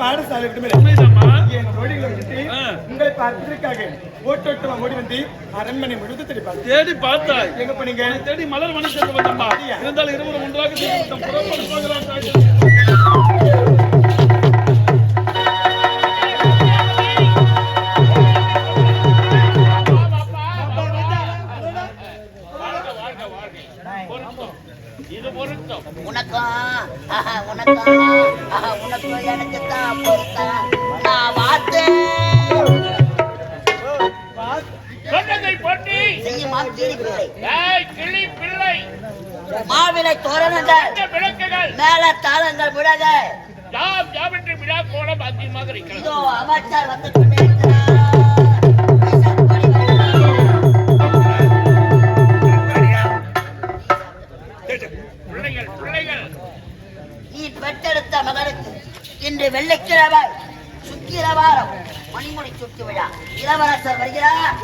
பாடசாலை உண்மைதாம்மா. என் தோழிகளை விட்டு. உங்களை பார்ப்பதற்காக ஓட்டோட்டமா ஓடி வந்து அரண்மனை முழுது தெரிப்பாங்க தேடி பார்த்தாய். எங்க உன்னை தேடி மலர் அப்படியா? இருந்தாலும் இருவரும் ஒன்றாக சேர்ந்து உனக்கும் உனக்கும் உனக்கும் எனக்கு தான் நான் பார்த்தேன். செய்யுமா கிளி பிள்ளை. மாவிலை தோரணங்கள். மேல தாளங்கள் விழக யாம் ஜாமெட்ரி விழா கோலம் அதிகமாக இருக்கிறது அமைச்சர் வந்து கொண்டே நீ பெற்றெடுத்த மகனுக்கு இன்று வெள்ளிக்கிழமை சுக்கிரவாரம் மணிமுடி சுட்டு விழா இளவரசர் வருகிறார்.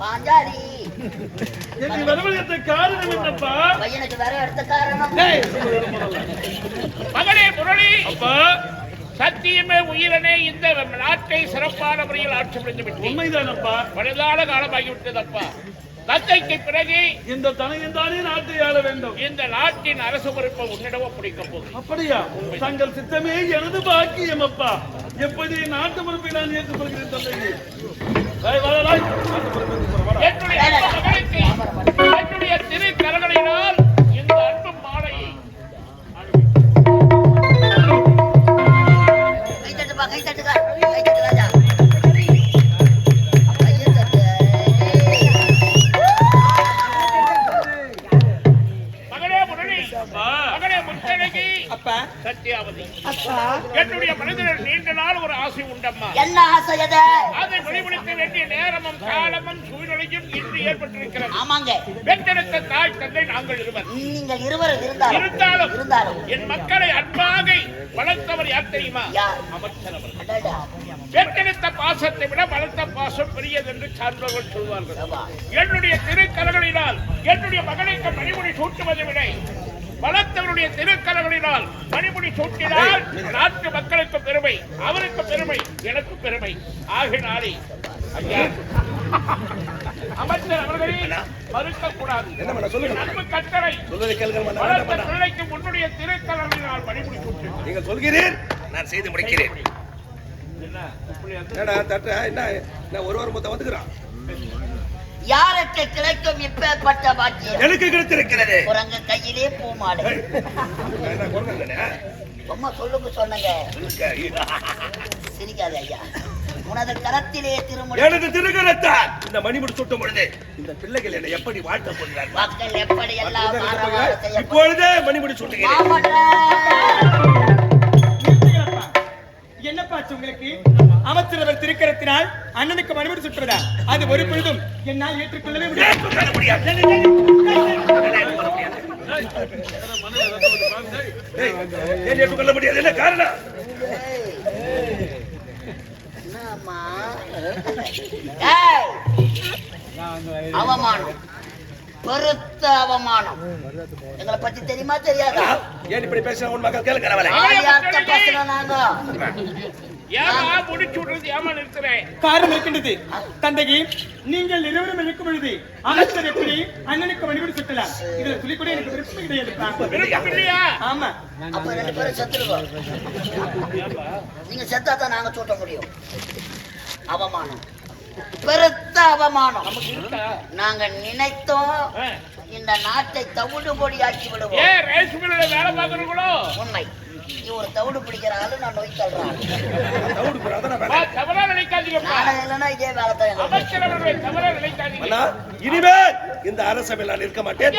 பாஞ்சாலி என்னை வரவழைத்த காரணம் என்னப்பா? பையனுக்கு வர எடுத்த காரணம். மகளே முரளி. அப்பா. சத்தியமே உயிரனே இந்த நாட்டை சிறப்பான முறையில் ஆட்சி புரிந்து விட்டேன். உண்மைதானப்பா. பழுதான காலமாகிவிட்டதப்பா தந்தைக்கு பிறகு இந்த தனையும் தானே நாட்டை ஆள வேண்டும். இந்த நாட்டின் அரசு பொறுப்பை உன்னிடவோ பிடிக்க போகுது அப்படியா? தங்கள் சித்தமே எனது பாக்கியம் அப்பா. எப்படி நாட்டு பொறுப்பை நான் ஏற்றுக்கொள்கிறேன் டேய். என்னுடைய என்னுடைய திரு சத்யாவதி என்னுடைய மனதில் நீண்ட நாள் ஒரு ஆசை உண்டம்மா. என்ன ஆசை எது? அதை வெளிப்படுத்த வேண்டிய நேரமும் காலமும் சூழ்நிலையும் இன்று ஏற்பட்டிருக்கிறது. ஆமாங்க. பெற்றெடுத்த தாய் தந்தை நாங்கள் இருவர். நீங்கள் இருவரும் இருந்தாலும் இருந்தாலும் என் மக்களை அன்பாக வளர்த்தவர் யார் தெரியுமா? அமைச்சர். பெற்றெடுத்த பாசத்தை விட வளர்த்த பாசம் பெரியது என்று சான்றவர்கள் சொல்வார்கள் என்னுடைய திருக்கரங்களினால் என்னுடைய மகனுக்கு மணிமுடி சூட்டுவதை விட வளர்த்தவருடைய திருக்கரங்களினால் மணிமுடி சூட்டினால் நாட்டு மக்களுக்கு பெருமை அவருக்கு பெருமை எனக்கு பெருமை. ஆகினாலே ஐயா அமைச்சர் அவர்களை மறுக்க கூடாது அன்பு கட்டளை வளர்த்த பிள்ளைக்கு உன்னுடைய திருக்கரங்களினால் மணிமுடி சூட்டு நீங்கள் சொல்கிறீர் நான் செய்து முடிக்கிறேன். என்னடா தட்ட என்ன ஒரு வாரம் மொத்தம் வந்துக்கிறான் யாருக்கு கிடைக்கும் இப்பேற்பட்ட பாக்கியம்? எனக்கு கிடைத்திருக்கிறது. குரங்கு கையிலே பூமாலை. சும்மா சொல்லுங்க சொன்னங்க சிரிக்காத ஐயா. உனது கரத்திலே திருமுடி. எனது திருக்கரத்தால். இந்த மணிமுடி சுட்டும் பொழுது இந்த பிள்ளைகள் என்னை எப்படி வாழ்த்த போகிறார்கள்? மக்கள் எப்படி எல்லாம் இப்பொழுதே மணிமுடி சுட்டுகிறேன். திருக்கரத்தினால் அண்ணனுக்கு மறுபடி சுற்றுவதா அது ஒரு பொழுதும் என்னால் ஏற்றுக்கொள்ளவே முடியாது. ஏற்றுக்கொள்ள முடியாது. என்ன காரணம்! அவமானம். பெருத்த அவமானம். எங்களை பத்தி தெரியுமா தெரியாதா? ஏன் இப்படி பேசுற உன் மகள் கேளுங்க முடிச்சு விடுறது ஏமா நிறுத்துறேன் காரணம் இருக்கின்றது. தந்தையே நீங்கள் இருவரும் இருக்கும் பொழுது எப்படி அண்ணனுக்கு மறுபடி சுற்றலாம் இதுல துளி கூட எனக்கு விருப்பம் கிடையாதுப்பா விருப்பம் இல்லையா? ஆமா. அப்ப ரெண்டு பேரும் செத்துருவோம் நீங்க செத்தா தான் நாங்க சூட்ட முடியும். அவமானம். பெருத்த அவமானம். இருக்கா? நாங்க நினைத்தோம். இந்த நாட்டை தவிடு விடுவோம். மில்லுல வேலை பார்க்கறீங்களோ உண்மை. ஒரு தவிடு பிடிக்கிற ஆளு நான் நோய் தள்ளுறேன். தவறா நினைக்காதீங்கப்பா இல்லைன்னா இதே வேலை தான். அமைச்சர் அவர்களை தவறா நினைக்காதீங்க. இனிமேல் இந்த அரசவையில் நான் இருக்க மாட்டேன்.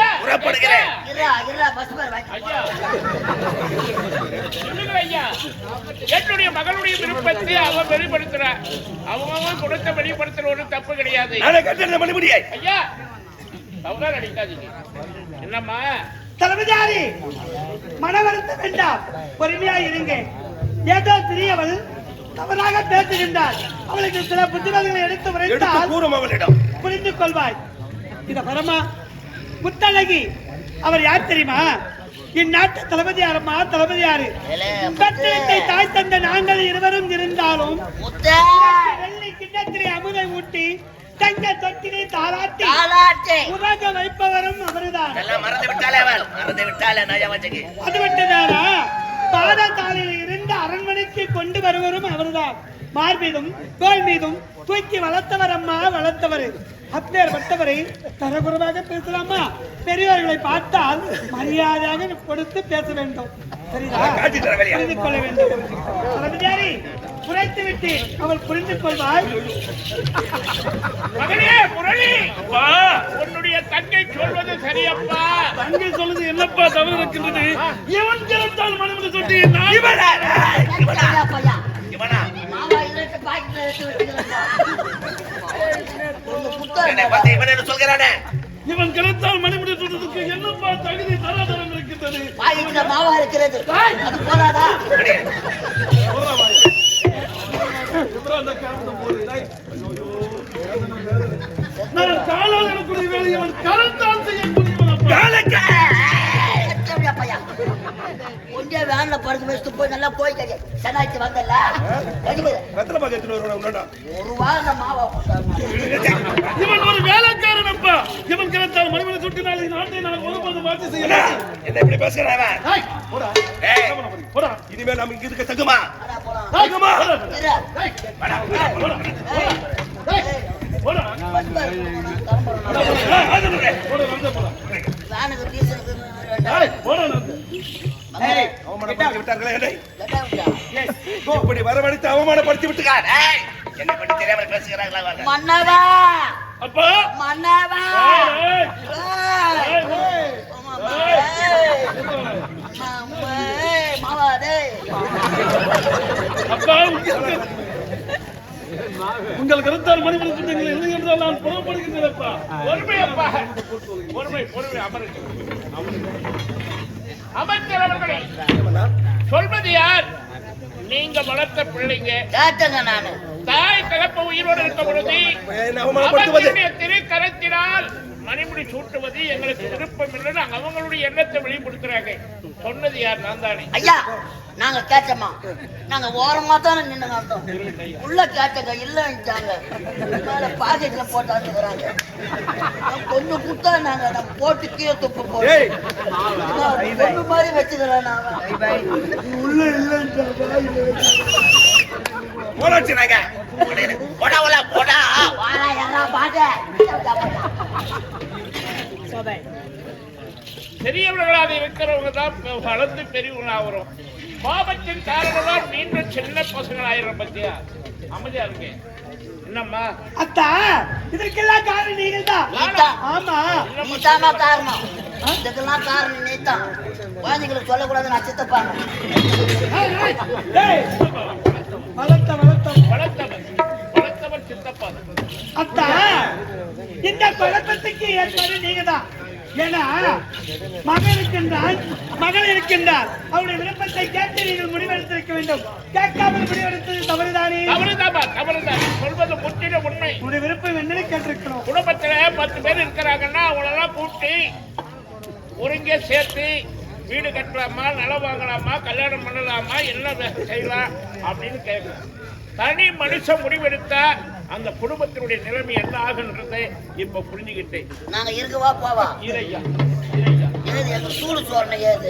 பஸ் பேர் வாங்கி. ஐயா. என்னுடைய மகளுடைய விருப்பத்தை அவன் வெளிப்படுத்துற அவங்க கொடுத்த வெளிப்படுத்துற ஒரு தப்பு கிடையாது. ஐயா தவறா நினைக்காதீங்க. என்னம்மா தளபதியாரி மன வருத்தம் வேண்டாம். பொறுமையா இருங்க. ஏதோ பெரியவள் தவறாக பேசுகின்றார் அவளுக்கு சில புத்திமதிகளை எடுத்து உரைத்தால் கூறும் அவளிடம். புரிந்து கொள்வாய். இத பரமா முத்தழகி அவர் யார் தெரியுமா? இந்நாட்டு தளபதியாரம்மா தளபதியாரு. பெற்றெடுத்தை தாய் தந்த நாங்கள் இருவரும் இருந்தாலும் வெள்ளி கிண்ணத்திலே அமுதை ஊட்டி தங்க தொட்டினை தாளாட்டி தாலாட்டு. உறங்க வைப்பவரும் அவர்தான். எல்லாம் மறந்து விட்டாலே அவள். மறந்து விட்டாலே நயவஞ்சகி அது மட்டும்தானா பாதத்தாளில் இருந்து அரண்மனைக்கு கொண்டு வருவரும் அவர்தான். மார்பீதும் தோல் மீதும் தூக்கி வளர்த்தவர் அம்மா வளர்த்தவர். அப்பேற்பட்டவரை தரகுறவாக பேசலாமா? பெரியவர்களை பார்த்தால் மரியாதையாக கொடுத்து பேச வேண்டும். சரிதா. புரிந்து கொள்ள வேண்டும். குறைத்து விட்டு அவள் புரிந்து கொள்வாள். மகனே முரளி! உன்னுடைய தங்கை சொல்வது சரியப்பா. தங்கை சொல்லுது என்னப்பா தவறு இருக்கின்றது இவன் திறத்தால் மணிமுடி சுட்டி இவனா. இவனா? கிடைத்தால் மணிமுடி சுடுறதுக்கு என்னப்பா தகுதி தராதரம் இருக்கின்றது? மாவா இருக்கிறது. அது போதாதா? நான் காலால் எனக்குரிய வேலை இவன் கரத்தால் செய்யக்கூடியவன் அப்பா. சத்தியமியா பையா ஒன்றே வேன்ல வச்சுட்டு போய் நல்லா போய் கறி சென்னாய்ச்சி வந்தல கடிக்குது. வெத்தலை பாக்க எடுத்துட்டு வருவானா உன்னோட ஒரு வாரம் மாவா போட்டாங்க. இவன் ஒரு வேலைக்காரன் அப்பா இவன் கிடைத்தால் நாட்டை நான் ஒருபோதும் மாற்றி செய்ய என்ன இப்படி? ஏய், போடா. போடா. இனிமேல் நம்ம இங்க இருக்க தகுமா வாடா இப்படி வரவழைத்து அவமானப்படுத்தி விட்டுக்கார் தெரியாமல் பேசுகிறார்களா மன்னவா அப்பா மன்னவா டேய். உங்கள் கருத்தால் மணிமணி சொன்னீர்கள் இல்லை என்றால் நான் புறப்படுகின்றேன் அப்பா பொறுமை அப்பா பொறுமை பொறுமை அமருங்க அமருங்க. அமைச்சர் அவர்களே சொல்வது யார்? நீங்க வளர்த்த பிள்ளைங்க நானு. தாய் தகப்ப உயிரோடு இருக்க பொழுது திருக்கரத்தினால் மணிமுடி சூட்டுவது எங்களுக்கு விருப்பம் இல்லைன்னு அவங்களுடைய எண்ணத்தை வெளிப்படுத்துறாங்க. சொன்னது யார்? நான் தானே. ஐயா நாங்க கேட்டோமா? நாங்க ஓரமா தானே நின்று வந்தோம் உள்ள கேட்டங்க இல்லைன்ட்டாங்க. மேல பாக்கெட்ல போட்டு வந்துக்கிறாங்க கொஞ்சம் குத்தா நாங்க நம்ம போட்டு கீழே துப்பு பொண்ணு மாதிரி வச்சுக்கிறேன் நான் உள்ள இல்லைன்ட்டாங்க நாங்க போடா போடா போடா வாடா யாரா பாட்ட பெரியவர்களாக இருக்கிறவங்க தான் வளர்ந்து பெரியவங்களா வரும் பாபத்தின் காரணம் தான் மீண்டும் சின்ன பசங்களாயிரம் பத்தியா? அமைதியா இருக்கு. என்னம்மா? அத்தா இதற்கெல்லாம் காரணம் நீங்கள் தான் ஆமா. நீதாமா காரணம். இதுக்கெல்லாம் காரணம் நீதான். குழந்தைங்களுக்கு சொல்லக்கூடாது நான் சித்தப்பாங்க. வளர்த்த வளர்த்த சித்தப்பா. அத்தா இந்த குழப்பத்துக்கு ஏற்பாடு நீங்க தான் ஏன்னா மகன் இருக்கின்றான் மகள் இருக்கின்றார் அவருடைய விருப்பத்தை கேட்டு நீங்கள் முடிவெடுத்திருக்க வேண்டும். கேட்காமல் முடிவெடுத்தது தவறுதானே? தவறுதாமா தவறுதான். சொல்வது முற்றிலும் உண்மை. உங்களுடைய விருப்பம் என்னன்னு கேட்டிருக்கிறோம். குடும்பத்துல பத்து பேர் இருக்கிறாங்கன்னா அவங்களெல்லாம் கூப்பிட்டு ஒருங்கே சேர்த்து வீடு கட்டலாமா நிலம் வாங்கலாமா கல்யாணம் பண்ணலாமா என்ன செய்யலாம் அப்படின்னு கேட்கலாம் தனி மனுஷன் முடிவெடுத்தா அந்த குடும்பத்தினுடைய நிலைமை என்ன ஆகுன்றதை இப்ப புரிஞ்சுக்கிட்டேன் நாங்க இருக்கவா போவா. இதையா சூடு சோறனை ஏது?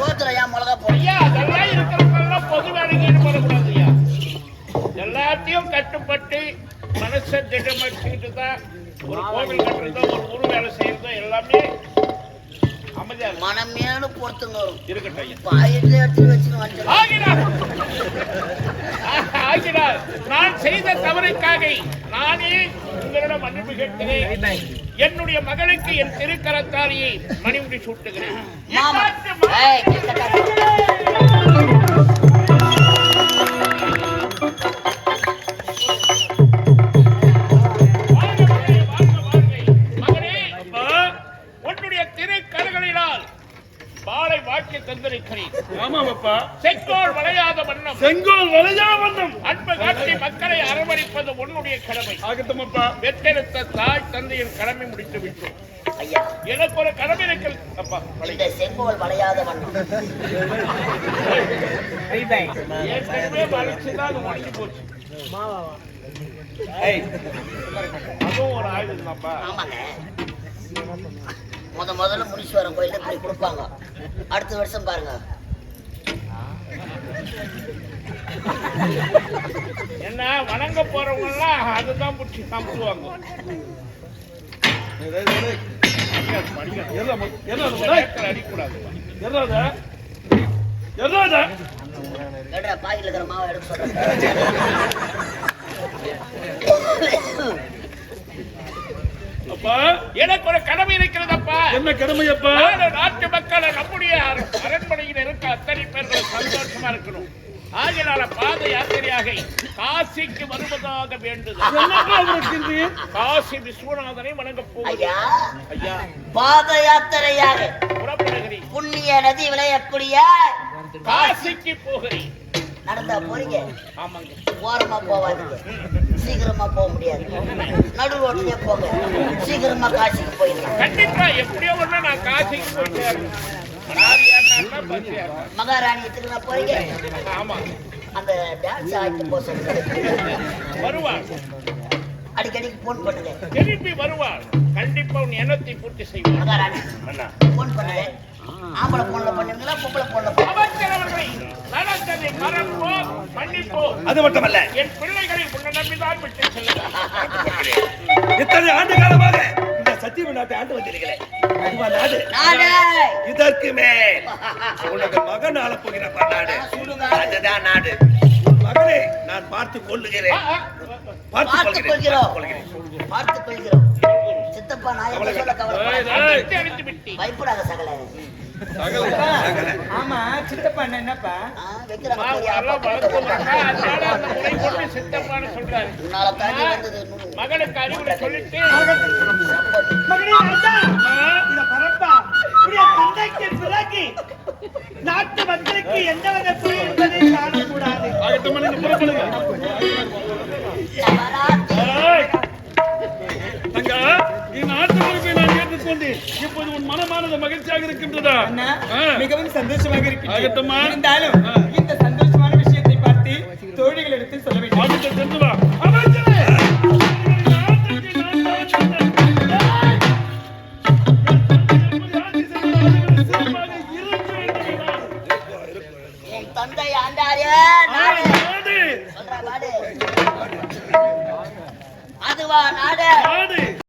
சோத்துல ஏன் மிளகா போடுறோம்? ஐயா அதெல்லாம் இருக்கிறவங்கெல்லாம் பொது வேலைக்கு ஈடுபடக்கூடாது ஐயா. எல்லாத்தையும் கட்டுப்பட்டு மனசை திட்டமிட்டு தான் ஒரு கோவில் கட்டுறதோ ஒரு ஊர் வேலை செய்யறதோ எல்லாமே. மனமேனு பொறுத்துங்க பாயிட்டு எடுத்து ஆகிறார் நான் செய்த தவறுக்காக நானே உங்களிடம் மன்னிப்பு கேட்கிறேன். என்னுடைய மகளுக்கு என் திருக்கரத்தாரியை மணிமுடி சூட்டுகிறேன். தந்தையின் கடமை முடித்து விட்டோம். ஐயா. எனக்கு ஒரு கடமை இருக்கிறது. அப்பா வளைய. இந்த செங்கோல் வளையாத வண்ணம். ஏற்கனவே வளைச்சுதான் அது முடிஞ்சு போச்சு. ஏய், அதுவும் ஒரு ஆயுதம் தான்ப்பா. ஆமாங்க. முத முதல்ல முனீஸ்வரன் கோயில்ல இப்படி கொடுப்பாங்க. அடுத்த வருஷம் பாருங்க. என்ன வணங்க போறவங்க எல்லாம் அதுதான் பிடிச்சி சமைச்சுவாங்க பாக்கெட்ல இருக்கிற மாவை எடுக்க சொல்றேன் அப்பா எனக்கு ஒரு கடமை இருக்கிறதப்பா. என்ன கடமை அப்பா நாடு நாட்டு மக்களை நம்முடைய அர- அரண்மனையில் இருக்க அத்தனை பேர்கள் சந்தோஷமா இருக்கணும். ஆகினால பாத யாத்திரையாக காசிக்கு வருவதாக இருக்கின்றீர் காசி விஸ்வநாதனை வணங்க ஐயா ஐயா. பாத யாத்திரையாக புறப்படுகிறேன் புண்ணிய நதி விளையக்கூடிய காசிக்கு போகிறேன் நடந்தா போறீங்க. ஆமாங்க. ஓரமா போவாதீங்க. சீக்கிரமா போக முடியாது. நடு ரோட்லயே போங்க. சீக்கிரமா காசிக்கு போயிடலாம். கண்டிப்பா எப்படியோ ஒண்ணு நான் காசிக்கு போய் சேரணும் லாரி ஏறினான்னா பஸ் ஏறணும். மகாராணி எத்துக்குனா போறீங்க? ஆமா அந்த டான்ஸ் ஆடிட்டு போக வருவாள் அடிக்கடிக்கு போன் பண்ணுங்க. திருப்பி வருவாள் கண்டிப்பா உன் எண்ணத்தை பூர்த்தி செய்வாள் மகாராணி அண்ணா போன் பண்ணுங்க. ஆம்பளை போன்ல பண்ணுவீங்களா பொம்பளை போன்ல அவர்களை நலத்தனை மறப்போ மன்னிப்போ அது மட்டுமல்ல. என் பிள்ளைகளை உன்னை நம்பிதான் விட்டு செல்லுங்கள். இத்தனை ஆண்டு காலமாக சத்தியம நாட்டை ஆண்டு வந்திருக்கிறேன் இதற்கு மேல். உனது மகன் ஆள போகிற நாடு அதுதான் நாடு. உன் மகனை நான் பார்த்து கொள்ளுகிறேன். பார்த்து கொள்கிறேன். பார்த்துக் கொள்கிறோம். சித்தப்பா நான் என்ன சொல்ல விட்டேன். பயப்படாத சகல. ஆமா சித்தப்பா என்னப்பா? சித்தப்பான்னு சொல்றாரு. மகனுக்கு அறிவுரை சொல்லிட்டு தந்தைக்கு பிறகு நாட்டு மக்களுக்கு எந்த குறை என்பதை காணக்கூடாது! தங்கா நீ நாட்டு பொறுப்பை நான் ஏற்றுக்கொண்டேன் இப்போது உன் மனமானது மகிழ்ச்சியாக இருக்கின்றதா. மிகவும் சந்தோஷமாக ஆகட்டும்மா. இருந்தாலும் இந்த சந்தோஷமான விஷயத்தை பார்த்து தோழிகள் எடுத்து சொல்ல வேண்டும். சென்று வா.